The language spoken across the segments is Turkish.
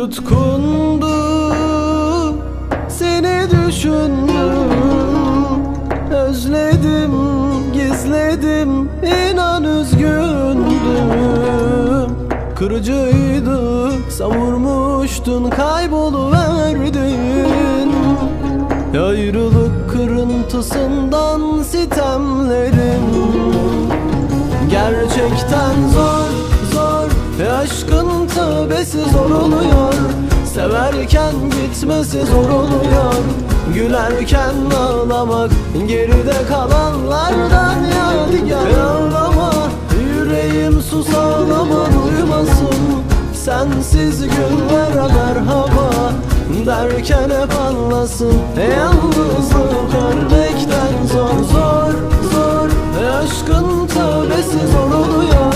düşündüm Seni düşündüm Özledim gizledim inan üzgündüm. Kırıcıydı savurmuştun kayboluverdin. Ayrılık kırıntısından sitemlerim Gerçekten zor zor aşkın tövbesi zor oluyor Severken gitmesi zor oluyor. Gülerken ağlamak Geride kalanlardan yadigar. Ağlama yüreğim sus ağlama duymasın Sensiz günlere merhaba Derken hep anlasın. Yalnızlık ölmekten zor zor zor. Ve aşkın tövbesi zor oluyor.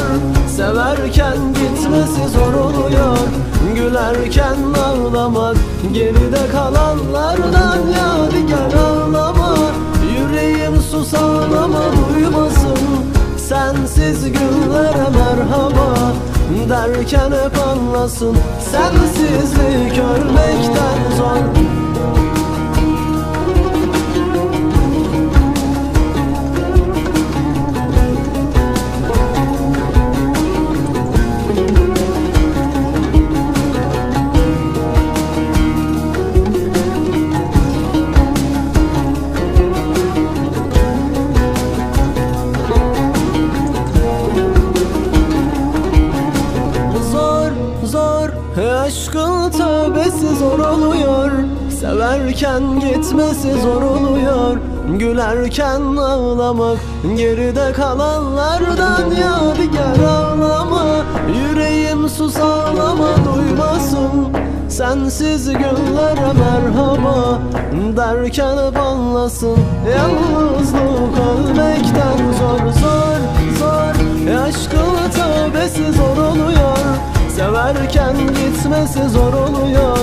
Severken gitmesi zor oluyor. Gülerken ağlamak Geride kalanlardan yadigar ağlama Yüreğim sus ağlama duymasın Sensiz günlere merhaba. Derken hep anlasın Sensizlik ölmekten Zor Aşkın tövbesi zor oluyor. Severken gitmesi zor oluyor. Gülerken ağlamak Geride kalanlardan yadigar ağlama. Yüreğim sus ağlama duymasın. Sensiz günlere merhaba Derken hep anlasın. Yalnızlık ölmekten zor Severken gitmesi zor oluyor.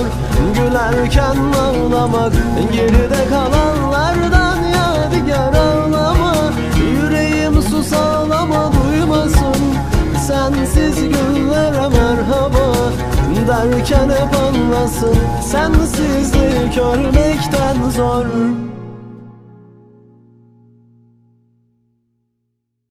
Gülerken ağlamak Geride kalanlardan yadigar ağlama Yüreğim sus ağlama duymasın. Sensiz günlere merhaba Derken hep anlasın. Sensizlik ölmekten zor